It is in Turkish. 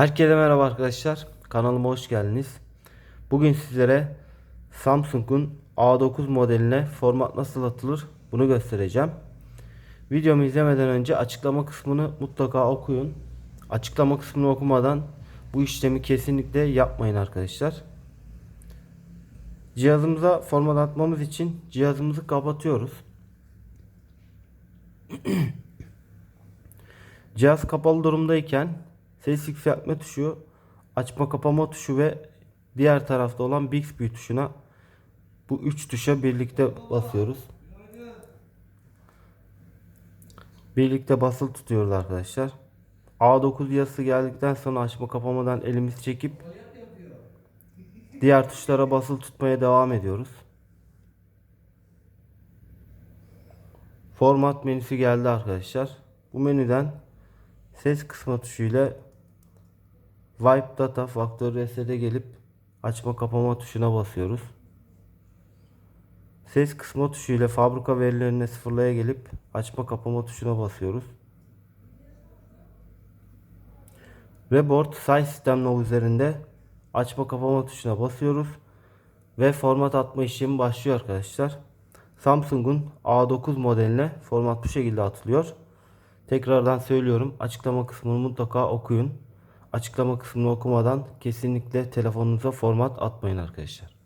Herkese merhaba arkadaşlar. Kanalıma hoş geldiniz. Bugün sizlere Samsung'un A9 modeline format nasıl atılır bunu göstereceğim. Videomu izlemeden önce açıklama kısmını mutlaka okuyun. Açıklama kısmını okumadan bu işlemi kesinlikle yapmayın arkadaşlar. Cihazımıza format atmamız için cihazımızı kapatıyoruz. Cihaz kapalı durumdayken ses yükseltme tuşu, açma kapama tuşu ve diğer tarafta olan Bixby tuşuna bu üç tuşa birlikte basıyoruz. Birlikte basılı tutuyoruz arkadaşlar. A9 yazısı geldikten sonra açma kapamadan elimizi çekip diğer tuşlara basılı tutmaya devam ediyoruz. Format menüsü geldi arkadaşlar. Bu menüden ses kısma tuşu ile Wipe Data Factory Reset'e gelip açma kapama tuşuna basıyoruz. Ses kısma tuşu ile fabrika verilerini sıfırlaya gelip açma kapama tuşuna basıyoruz. Reboard Size System Now üzerinde açma kapama tuşuna basıyoruz ve format atma işlemi başlıyor arkadaşlar. Samsung'un A9 modeline format bu şekilde atılıyor. Tekrardan söylüyorum açıklama kısmını mutlaka okuyun. Açıklama kısmını okumadan kesinlikle telefonunuza format atmayın arkadaşlar.